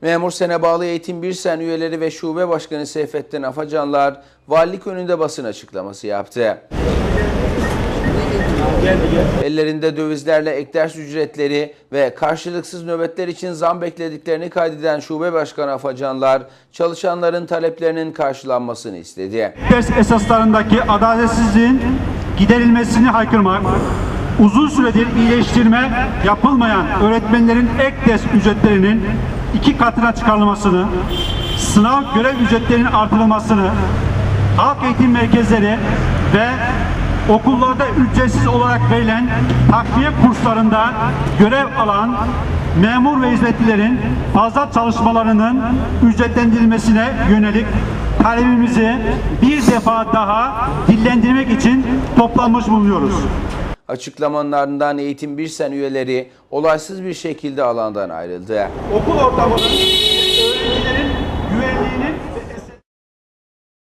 Memur Sene Bağlı Eğitim Birsen üyeleri ve şube başkanı Seyfettin Afacanlar valilik önünde basın açıklaması yaptı. Ellerinde dövizlerle ek ders ücretleri ve karşılıksız nöbetler için zam beklediklerini kaydeden şube başkanı Afacanlar çalışanların taleplerinin karşılanmasını istedi. ders esaslarındaki adaletsizliğin giderilmesini haykırmak, uzun süredir iyileştirme yapılmayan öğretmenlerin ek ders ücretlerinin iki katına çıkarılmasını, sınav görev ücretlerinin artırılmasını, halk eğitim merkezleri ve okullarda ücretsiz olarak verilen takviye kurslarında görev alan memur ve hizmetlilerin fazla çalışmalarının ücretlendirilmesine yönelik talebimizi bir defa daha dillendirmek için toplanmış bulunuyoruz. Açıklamanın ardından Eğitim Birsen üyeleri olaysız bir şekilde alandan ayrıldı. Okul ortamının